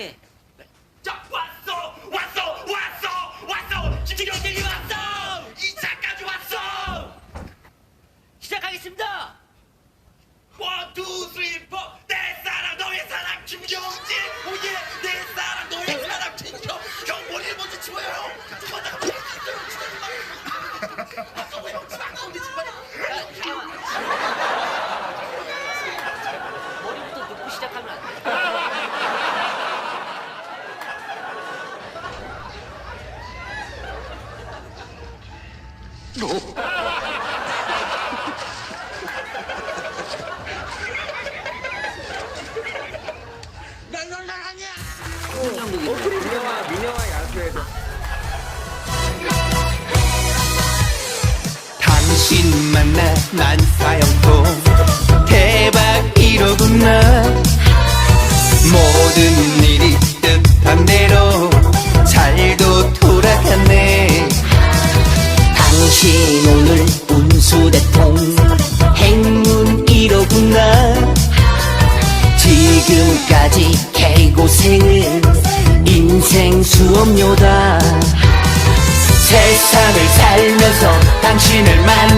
해. 자 왔어 왔어 왔어 왔어 김경진이 왔어 이차까지 왔어 시작하겠습니다 원투 쓰리 내 사랑 너의 사랑 김경진 오예 내 사랑 너의 사랑 김경 형 머리를 먼저 치워요 형 조금만 더 치워요 치워요 아까워 형 치워 안 가운데 치워요 야 잠깐만 야수에서 당신 만나 난 사형통 대박 이로구나. 모든 지금까지 개고생은 인생 수업료다. 세상을 살면서 당신을 만